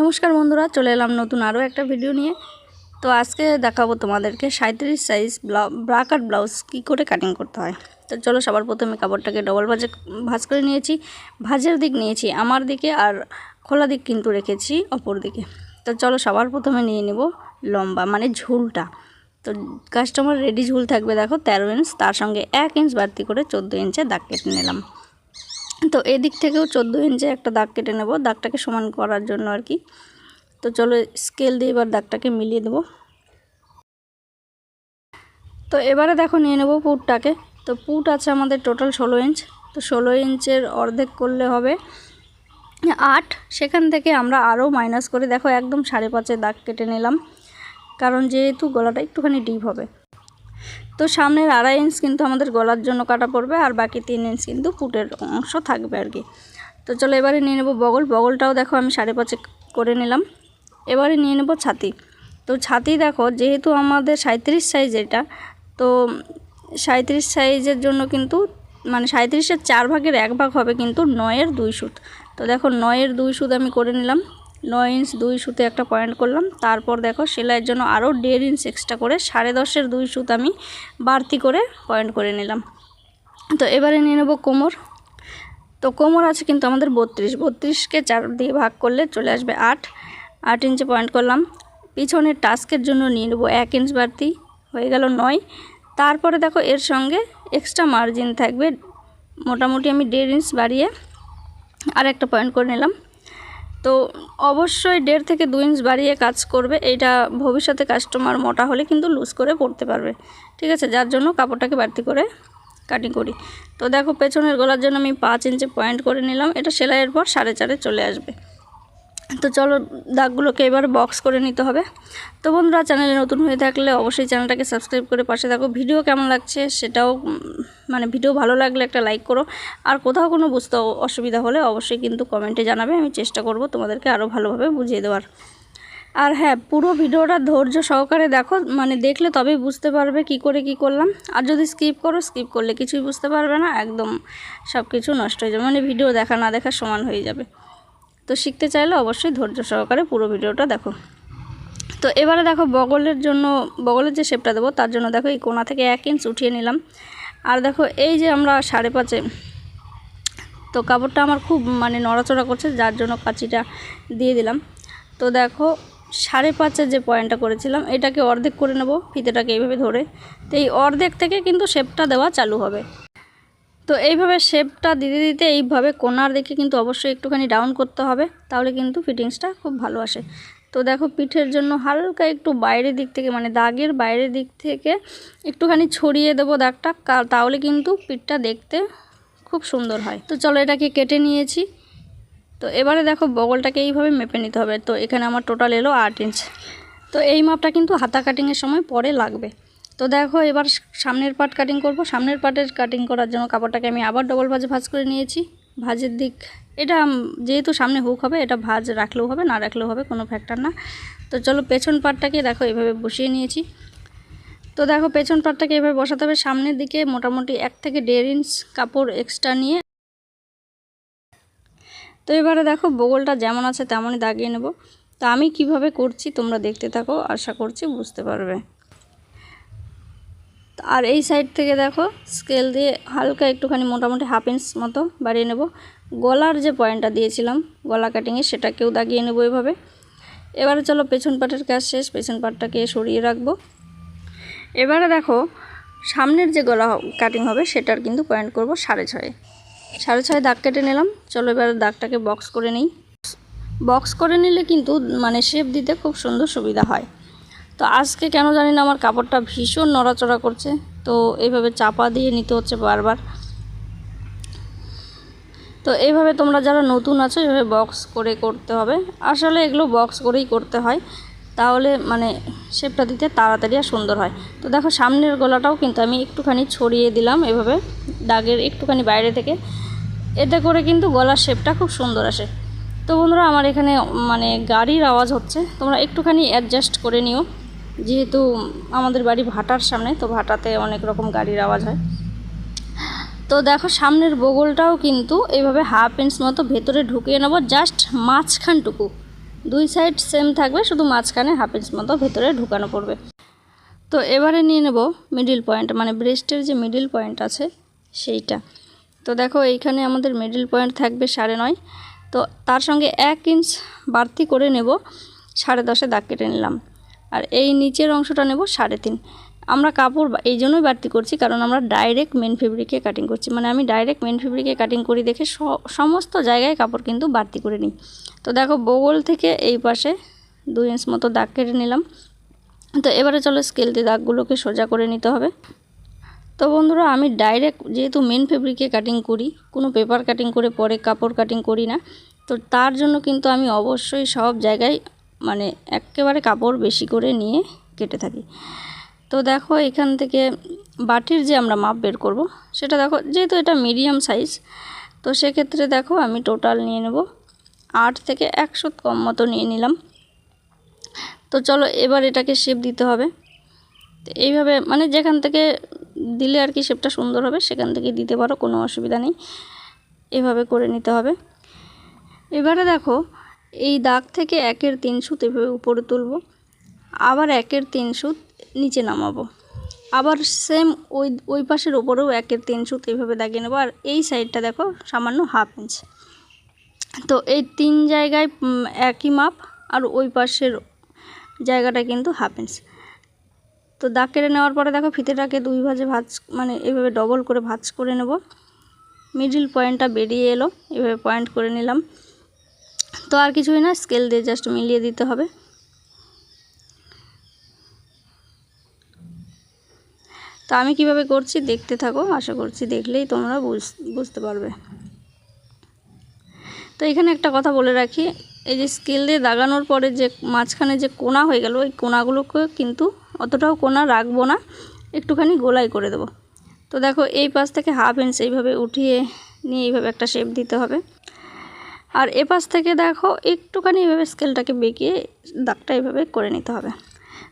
নমস্কার বন্ধুরা, চলে এলাম নতুন আরও একটা ভিডিও নিয়ে। তো আজকে দেখাবো তোমাদেরকে সাঁত্রিশ সাইজ ব্রাকাট ব্লাউজ কী করে কাটিং করতে হয়। তো চলো সবার প্রথমে কাপড়টাকে ডবল ভাজে ভাজ করে নিয়েছি। ভাজের দিক নিয়েছি আমার দিকে আর খোলা দিক কিন্তু রেখেছি অপর দিকে। তো চলো সবার প্রথমে নিয়ে নেব লম্বা মানে ঝুলটা। তো কাস্টমার রেডি ঝুল থাকবে দেখো, তেরো ইঞ্চ তার সঙ্গে এক ইঞ্চ বাড়তি করে চোদ্দ ইঞ্চে দাগ কেটে নিলাম। তো এদিক থেকেও চোদ্দ ইঞ্চে একটা দাগ কেটে নেব। দাগটাকে সমান করার জন্য আর কি। তো চলো স্কেল দিয়ে এবার দাগটাকে মিলিয়ে দেবো। তো এবারে দেখো নিয়ে নেব পুটটাকে। তো পুট আছে আমাদের টোটাল ষোলো ইঞ্চ। তো ষোলো ইঞ্চের অর্ধেক করলে হবে আট। সেখান থেকে আমরা আরও মাইনাস করে, দেখো একদম সাড়ে পাঁচে দাগ কেটে নিলাম। কারণ যেহেতু গলাটা একটুখানি ডিপ হবে। তো সামনের আড়াই ইঞ্চ কিন্তু আমাদের গলার জন্য কাটা পড়বে আর বাকি তিন ইঞ্চ কিন্তু ফুটের অংশ থাকবে আর কি। তো চলো এবারে নিয়ে নেব বগল। বগলটাও দেখো আমি সাড়ে পাঁচে করে নিলাম। এবারে নিয়ে নেব ছাতি। তো ছাতি দেখো, যেহেতু আমাদের সাঁত্রিশ সাইজ এটা, তো সাঁত্রিশ সাইজের জন্য কিন্তু মানে সাঁত্রিশের চার ভাগের এক ভাগ হবে কিন্তু নয়ের দুই সুত। তো দেখো নয়ের দুই সুত আমি করে নিলাম। নয় ইঞ্চ দুই সুতে একটা পয়েন্ট করলাম। তারপর দেখো সেলাইয়ের জন্য আরও দেড় ইঞ্চ এক্সট্রা করে সাড়ে দশের দুই সুত আমি বাড়তি করে পয়েন্ট করে নিলাম। তো এবারে নিয়ে নেব কোমর। তো কোমর আছে কিন্তু আমাদের বত্রিশ। বত্রিশকে চার দিয়ে ভাগ করলে চলে আসবে আট। আট ইঞ্চে পয়েন্ট করলাম। পিছনের টাস্কের জন্য নিয়ে নেব এক ইঞ্চ বাড়তি। হয়ে গেল নয়। তারপরে দেখো এর সঙ্গে এক্সট্রা মার্জিন থাকবে। মোটামুটি আমি দেড় ইঞ্চ বাড়িয়ে আর একটা পয়েন্ট করে নিলাম। তো অবশ্যই দেড় থেকে দু ইঞ্চ বাড়িয়ে কাজ করবে। এটা ভবিষ্যতে কাস্টমার মোটা হলে কিন্তু লুজ করে পড়তে পারবে। ঠিক আছে? যার জন্য কাপড়টাকে বাড়তি করে কাটিং করি। তো দেখো, পেছনের গলার জন্য আমি পাঁচ ইঞ্চি পয়েন্ট করে নিলাম। এটা সেলাইয়ের পর সাড়ে চারে চলে আসবে। তো চলো, দাগগুলোকে এবার বক্স করে নিতে হবে। তো বন্ধুরা চ্যানেলে নতুন হয়ে থাকলে অবশ্যই চ্যানেলটাকে সাবস্ক্রাইব করে পাশে থাকো। ভিডিও কেমন লাগছে সেটাও মানে ভিডিও ভালো লাগলে একটা লাইক করো। আর কোথাও কোনো বুঝতে অসুবিধা হলে অবশ্যই কিন্তু কমেন্টে জানাবে, আমি চেষ্টা করব তোমাদেরকে আরও ভালোভাবে বুঝিয়ে দেওয়ার। আর হ্যাঁ পুরো ভিডিওটা ধৈর্য সহকারে দেখো মানে দেখলে তবেই বুঝতে পারবে কি করে কি করলাম। আর যদি স্কিপ করো স্কিপ করলে কিছুই বুঝতে পারবে না, একদম সব কিছু নষ্ট হয়ে যাবে। মানে ভিডিও দেখা না দেখা সমান হয়ে যাবে। তো শিখতে চাইলে অবশ্যই ধৈর্য সহকারে পুরো ভিডিওটা দেখো। তো এবারে দেখো বগলের জন্য, বগলের যে শেপটা দেবো, তার জন্য দেখো এই কোনা থেকে এক ইঞ্চ উঠিয়ে নিলাম। আর দেখো এই যে আমরা সাড়ে পাঁচে, তো কাপড়টা আমার খুব মানে নড়াচড়া করছে, যার জন্য কাঁচিটা দিয়ে দিলাম। তো দেখো সাড়ে পাঁচের যে পয়েন্টটা করেছিলাম, এটাকে অর্ধেক করে নেব, ফিতেটাকে এইভাবে ধরে। তো এই অর্ধেক থেকে কিন্তু শেপটা দেওয়া চালু হবে। তো এইভাবে শেপটা দিতে দিতে এইভাবে কোনার দিকে কিন্তু অবশ্যই একটুখানি ডাউন করতে হবে, তাহলে কিন্তু ফিটিংসটা খুব ভালো আসে। তো দেখো পিঠের জন্য হালকা একটু বাইরের দিক থেকে মানে দাগের বাইরের দিক থেকে একটুখানি ছড়িয়ে দেবো দাগটা তাহলে কিন্তু পিঠটা দেখতে খুব সুন্দর হয়। তো চলো এটাকে কেটে নিয়েছি। তো এবারে দেখো বগলটাকে এইভাবে মেপে নিতে হবে। তো এখানে আমার টোটাল এলো আট ইঞ্চ তো এই মাপটা কিন্তু হাতা কাটিংয়ের সময় পরে লাগবে। তো দেখো, এবার সামনের পার্ট কাটিং করব। সামনের পার্টের কাটিং করার জন্য কাপড়টাকে আমি আবার ডবল ভাজে, ভাজ করে নিয়েছি। ভাজের দিক, এটা যেহেতু সামনে হুক হবে, এটা ভাজ রাখলেও হবে, না রাখলেও হবে, কোনো ফ্যাক্টর না। তো চলো পেছন পার্টটাকে দেখো, এভাবে বসিয়ে নিয়েছি। তো দেখো, পেছন পার্টটাকে এভাবে বসাতে হবে। সামনের দিকে মোটামুটি এক থেকে দেড় ইঞ্চ কাপড় এক্সট্রা নিয়ে। তো এবারে দেখো, বগলটা যেমন আছে তেমনই দাগিয়ে নেব। তো আমি কীভাবে করছি তোমরা দেখতে থাকো, আশা করছি বুঝতে পারবে। আর এই সাইড থেকে দেখো স্কেল দিয়ে হালকা একটুখানি মোটামুটি হাফ ইঞ্চ মতো বাড়িয়ে নেব। গলার যে পয়েন্টটা দিয়েছিলাম, গলা কাটিংয়ে সেটাকেও দাগিয়ে নেব এভাবে। এবারে চলো পেছন পাটের কাজ শেষ, পেছন পাটটাকে সরিয়ে রাখব। এবারে দেখো, সামনের যে গলা কাটিং হবে, সেটার কিন্তু পয়েন্ট করব সাড়ে ছয়ে। সাড়ে ছয় দাগ কেটে নিলাম। চলো এবার দাগটাকে বক্স করে নিই। বক্স করে নিলে কিন্তু মানে শেপ দিতে খুব সুন্দর সুবিধা হয়। তো আজকে কেন জানি না আমার কাপড়টা ভীষণ নড়াচড়া করছে। তো এইভাবে চাপা দিয়ে নিতে হচ্ছে বারবার। তো এইভাবে তোমরা যারা নতুন আছো এভাবে বক্স করে করতে হবে। আসলে এগুলো বক্স করেই করতে হয়। তাহলে মানে শেপটা দিতে তাড়াতাড়ি আর সুন্দর হয়। তো দেখো সামনের গলাটাও কিন্তু আমি একটুখানি ছড়িয়ে দিলাম এভাবে, দাগের একটুখানি বাইরে থেকে। এতে করে কিন্তু গলার শেপটা খুব সুন্দর আসে। তো বন্ধুরা, আমার এখানে মানে গাড়ির আওয়াজ হচ্ছে। তোমরা একটুখানি অ্যাডজাস্ট করে নিও। যেহেতু আমাদের বাড়ি ভাটার সামনে, তো ভাটাতে অনেক রকম গাড়ির আওয়াজ হয়। তো দেখো সামনের বগলটাও কিন্তু এইভাবে হাফ ইঞ্চ মতো ভেতরে ঢুকিয়ে নেব জাস্ট মাঝখানটুকু। দুই সাইড সেম থাকবে, শুধু মাঝখানে হাফ ইঞ্চ মতো ভেতরে ঢুকানো পড়বে। তো এবারে নিয়ে নেব মিডিল পয়েন্ট মানে ব্রেস্টের যে মিডিল পয়েন্ট আছে, সেইটা। তো দেখো এইখানে আমাদের মিডিল পয়েন্ট থাকবে সাড়ে নয়। তো তার সঙ্গে এক ইঞ্চ বাড়তি করে নেব, সাড়ে দশে দাগ কেটে নিলাম। আর এই নিচের অংশটা নেব সাড়ে তিন। আমরা কাপড় এই জন্যই বাড়তি করছি, কারণ আমরা ডাইরেক্ট মেন ফেব্রিকে কাটিং করছি। মানে আমি ডাইরেক্ট মেন ফেব্রিকে কাটিং করি দেখে সমস্ত জায়গায় কাপড় কিন্তু বাড়তি করে নিই। তো দেখো বগল থেকে এই পাশে দুই ইঞ্চ মতো দাগ কেটে নিলাম। তো এবারে চলো স্কেল দিয়ে দাগগুলোকে সোজা করে নিতে হবে। তো বন্ধুরা, আমি ডাইরেক্ট যেহেতু মেন ফেব্রিকে কাটিং করি, কোনো পেপার কাটিং করে পরে কাপড় কাটিং করি না, তো তার জন্য কিন্তু আমি অবশ্যই সব জায়গায় মানে একেবারে কাপড় বেশি করে নিয়ে কেটে থাকি। তো দেখো এখান থেকে বাটির যে আমরা মাপ বের করব, সেটা দেখো যেহেতু এটা মিডিয়াম সাইজ, তো সেক্ষেত্রে দেখো আমি টোটাল নিয়ে নেব আট থেকে একশো কম মতো নিয়ে নিলাম। তো চলো এবার এটাকে শেপ দিতে হবে। তো এইভাবে মানে যেখান থেকে দিলে আর কি শেপটা সুন্দর হবে, সেখান থেকে দিতে পারো, কোনো অসুবিধা নেই। এভাবে করে নিতে হবে। এবারে দেখো এই দাগ থেকে একের তিন সুত এভাবে উপরে তুলব, আবার একের তিন সুত নিচে নামাবো। আবার সেম ওই ওই পাশের ওপরেও একের তিন সুত এইভাবে দাগিয়ে নেব, আর এই সাইডটা দেখো সামান্য হাফ ইঞ্চ তো এই তিন জায়গায় একই মাপ, আর ওই পাশের জায়গাটা কিন্তু হাফ ইঞ্চ তো দাগ কেটে নেওয়ার পরে দেখো ফিতেটাকে দুই ভাজে ভাজ মানে এভাবে ডবল করে ভাজ করে নেব। মিডিল পয়েন্টটা বেরিয়ে এলো, এভাবে পয়েন্ট করে নিলাম। তো আর কিছুই না স্কেল দিয়ে জাস্ট মিলিয়ে দিতে হবে। তো আমি কীভাবে করছি দেখতে থাকো, আশা করছি দেখলেই তোমরা বুঝ- বুঝতে পারবে। তো এখানে একটা কথা বলে রাখি, এই যে স্কেল দিয়ে দাগানোর পরে যে মাঝখানে যে কোনা হয়ে গেল, ওই কোনাগুলোকে কিন্তু অতটাও কোনা রাখব না, একটুখানি গোলাই করে দেবো। তো দেখো এই পাশ থেকে হাফ ইঞ্চ এইভাবে উঠিয়ে নিয়ে এইভাবে একটা শেপ দিতে হবে। আর এ পাশ থেকে দেখো একটুখানি এইভাবে স্কেলটাকে বেঁকিয়ে দাগটা এভাবে করে নিতে হবে।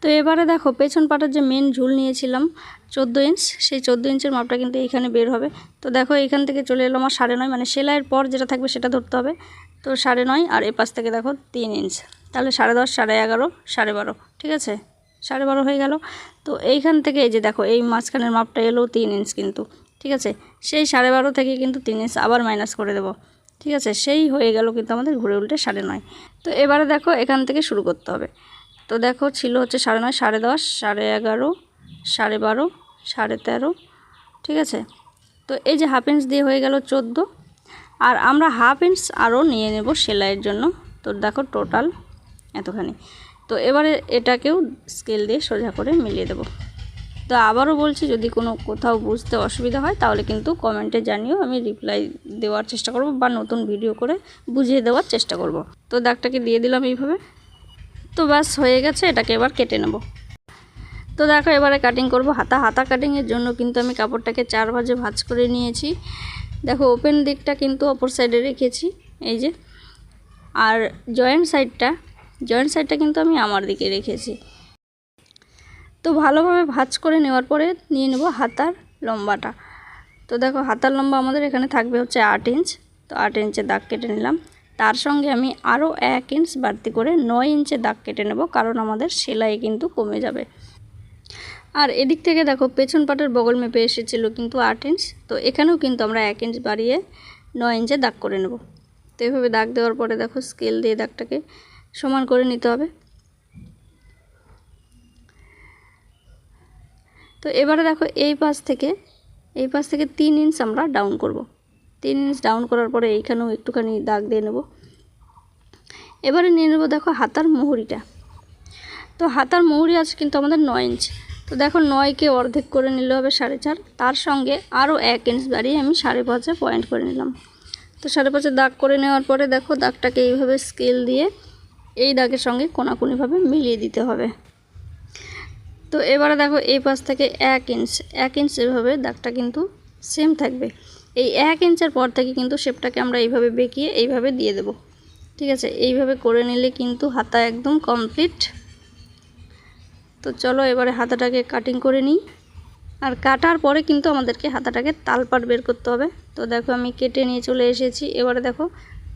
তো এবারে দেখো পেছন পাটার যে মেন ঝুল নিয়েছিলাম চোদ্দ ইঞ্চ সেই চোদ্দ ইঞ্চের মাপটা কিন্তু এইখানে বের হবে। তো দেখো এখান থেকে চলে এলো আমার সাড়ে নয় মানে সেলাইয়ের পর যেটা থাকবে সেটা ধরতে হবে। তো সাড়ে নয় আর এ পাশ থেকে দেখো তিন ইঞ্চ তাহলে সাড়ে দশ, সাড়ে এগারো, সাড়ে বারো, ঠিক আছে? সাড়ে বারো হয়ে গেল। তো এইখান থেকে এই যে দেখো এই মাঝখানের মাপটা এলো তিন ইঞ্চ কিন্তু, ঠিক আছে? সেই সাড়ে বারো থেকে কিন্তু তিন ইঞ্চ আবার মাইনাস করে দেবো। ঠিক আছে, সেই হয়ে গেল কিন্তু আমাদের ঘুরে উল্টে সাড়ে নয়। তো এবারে দেখো এখান থেকে শুরু করতে হবে। তো দেখো ছিল হচ্ছে সাড়ে নয়, সাড়ে দশ, সাড়ে এগারো, সাড়ে বারো, সাড়ে তেরো, ঠিক আছে? তো এই যে হাফ ইঞ্চ দিয়ে হয়ে গেল চোদ্দ। আর আমরা হাফ ইঞ্চ আরও নিয়ে নেব সেলাইয়ের জন্য। তো দেখো টোটাল এতখানি। তো এবারে এটাকেও স্কেল দিয়ে সোজা করে মিলিয়ে দেবো। তো আবারও বলছি, যদি কোনো কোথাও বুঝতে অসুবিধা হয়, তাহলে কিন্তু কমেন্টে জানিও, আমি রিপ্লাই দেওয়ার চেষ্টা করব বা নতুন ভিডিও করে বুঝিয়ে দেওয়ার চেষ্টা করব। তো দাগটাকে দিয়ে দিলাম এইভাবে। তো ব্যাস, হয়ে গেছে, এটাকে এবার কেটে নেব। তো দেখো, এবারে কাটিং করব। হাতা হাতা কাটিংয়ের জন্য কিন্তু আমি কাপড়টাকে চার ভাজে ভাজ করে নিয়েছি। দেখো ওপেন দিকটা কিন্তু অপর সাইডে রেখেছি, এই যে। আর জয়েন্ট সাইডটা জয়েন্ট সাইডটা কিন্তু আমি আমার দিকে রেখেছি। তো ভালোভাবে ভাজ করে নেওয়ার পরে নিয়ে নেব হাতার লম্বাটা। তো দেখো হাতার লম্বা আমাদের এখানে থাকবে হচ্ছে আট ইঞ্চ। তো আট ইঞ্চে দাগ কেটে নিলাম। তার সঙ্গে আমি আরও এক ইঞ্চ বাড়তি করে নয় ইঞ্চে দাগ কেটে নেব, কারণ আমাদের সেলাই কিন্তু কমে যাবে। আর এদিক থেকে দেখো পেছন পাটের বগল মেপে এসেছিল কিন্তু আট ইঞ্চ। তো এখানেও কিন্তু আমরা এক ইঞ্চ বাড়িয়ে নয় ইঞ্চে দাগ করে নেব। তো এভাবে দাগ দেওয়ার পরে দেখো স্কেল দিয়ে দাগটাকে সমান করে নিতে হবে। তো এবারে দেখো এই পাশ থেকে, এই পাশ থেকে তিন ইঞ্চ আমরা ডাউন করব। তিন ইঞ্চ ডাউন করার পরে এইখানেও একটুখানি দাগ দিয়ে নেব। এবারে নিয়ে নেব দেখো হাতার মুহুরিটা। তো হাতার মুহুরি আছে কিন্তু আমাদের নয় ইঞ্চ তো দেখো নয়কে অর্ধেক করে নিলে হবে সাড়ে চার। তার সঙ্গে আরও এক ইঞ্চ বাড়িয়ে আমি সাড়ে পাঁচে পয়েন্ট করে নিলাম। তো সাড়ে পাঁচে দাগ করে নেওয়ার পরে দেখো দাগটাকে এইভাবে স্কেল দিয়ে এই দাগের সঙ্গে কোনাকুনিভাবে মিলিয়ে দিতে হবে। তো এবারে দেখো এই পাশ থেকে এক ইঞ্চ এক ইঞ্চ এভাবে দাগটা কিন্তু সেম থাকবে। এই এক ইঞ্চের পর থেকে কিন্তু শেপটাকে আমরা এইভাবে বেঁকিয়ে এইভাবে দিয়ে দেব। ঠিক আছে? এইভাবে করে নিলে কিন্তু হাতা একদম কমপ্লিট তো চলো এবারে হাতাটাকে কাটিং করে নিই। আর কাটার পরে কিন্তু আমাদেরকে হাতাটাকে তালপাট বের করতে হবে। তো দেখো আমি কেটে নিয়ে চলে এসেছি। এবারে দেখো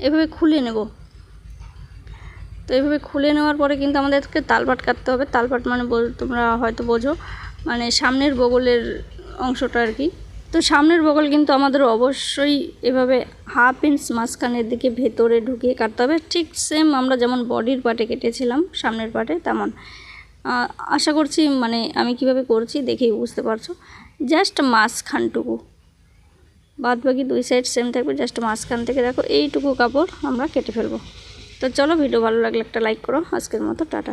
এভাবে খুলে নেব। তো এইভাবে খুলে নেওয়ার পরে কিন্তু আমাদেরকে তালপাট কাটতে হবে। তালপাট মানে তোমরা হয়তো বোঝো। মানে সামনের বগলের অংশটা আর কি। তো সামনের বগল কিন্তু আমাদের অবশ্যই এভাবে হাফ ইঞ্চ মাঝখানের দিকে ভেতরে ঢুকিয়ে কাটতে হবে। ঠিক সেম আমরা যেমন বডির পাটে কেটেছিলাম সামনের পাটে, তেমন। আশা করছি মানে আমি কীভাবে করছি দেখেই বুঝতে পারছ। জাস্ট মাঝখানটুকু। বাদ বাকি দুই সাইড সেম থাকবে, জাস্ট মাঝখান থেকে দেখো, এইটুকু কাপড় আমরা কেটে ফেলব। তো চলো ভিডিও ভালো লাগলে একটা লাইক করো। আজকের মতো টাটা।